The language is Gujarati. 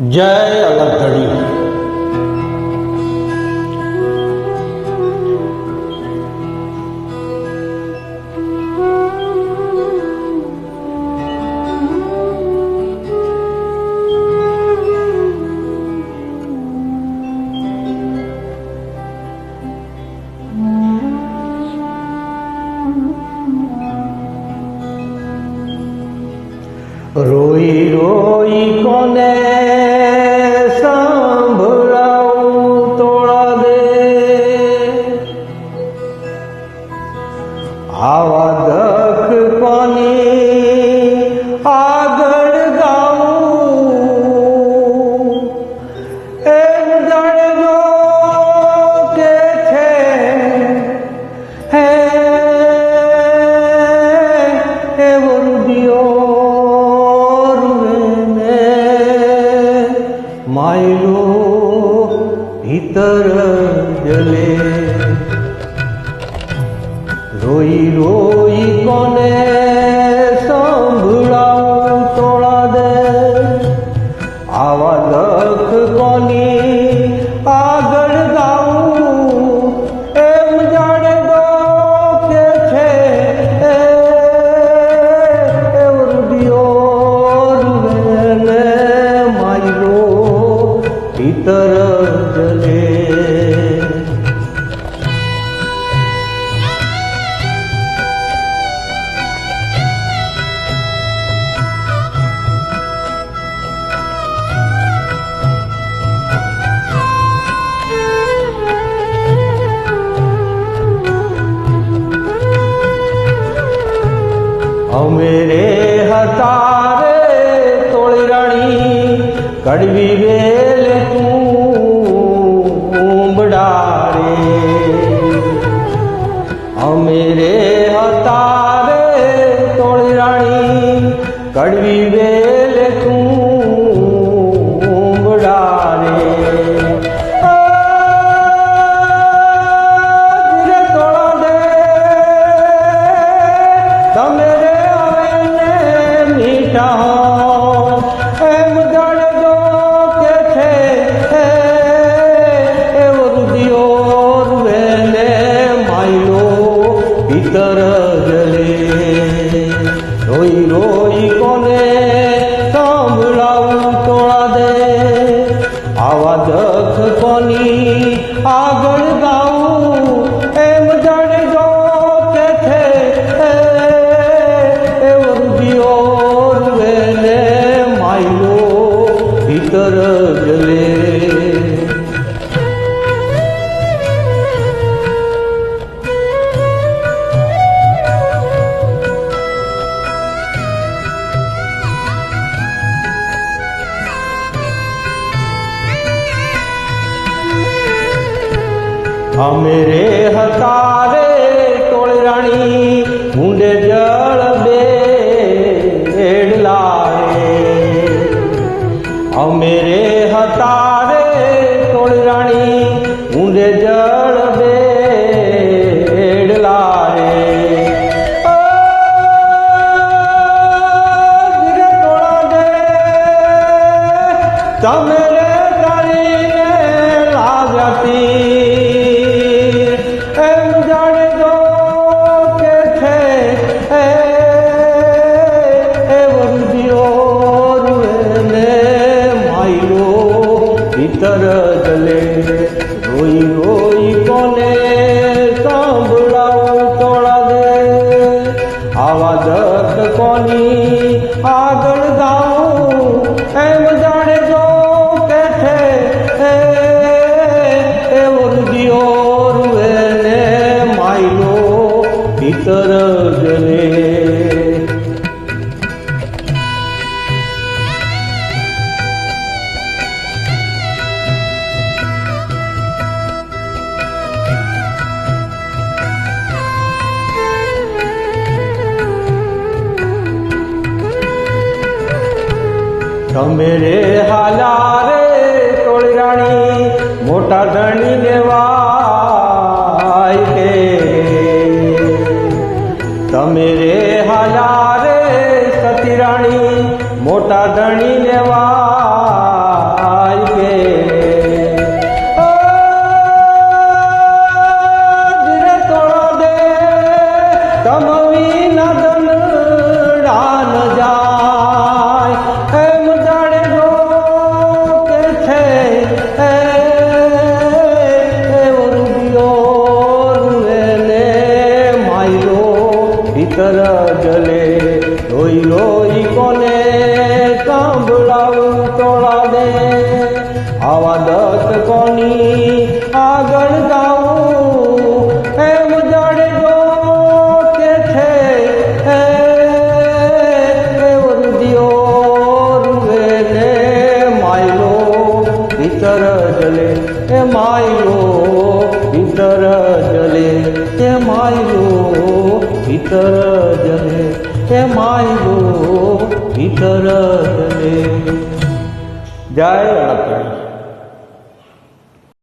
जय अखड़ी रोई रोई कोने રોઈ રોઈ કોને સંભળાવું તોળા દે? આવા લખ કોની આગળ ગાવું એમ કે છે એ વૃદ્ધિઓ રૂવે ભીતર અમે રે હતા રે તોળરાણી કડવી વેલ તું चाहो एम दर्द दो के थे दियोर वेले माइलो भीतर गले रोई रोई कोने कामलाऊ तोड़ा दे आवाज कोनी आगड़ गाऊ જલે અમે રે હતા રે ટોળરાણી મુંડે જળ આવા દર્દ કોની આગળ ગાઉં? એમ જાણે જો કે છે એવો એ વૃદ્ધિઓ રૂવેને માયલો ભીતર તમે રે હાલા રે ટોળરાણી મોટા ધણી દેવાય કે? તમે રે હાલા રે સતી આદત કોની આગળ ગાવું? એમ જાડજો કે છે હે વરુદિયો રૂવે ને માયલો ભીતર જલે. એ માયલો ભીતર જલે. એ માયલો ભીતર જલે. એ ya.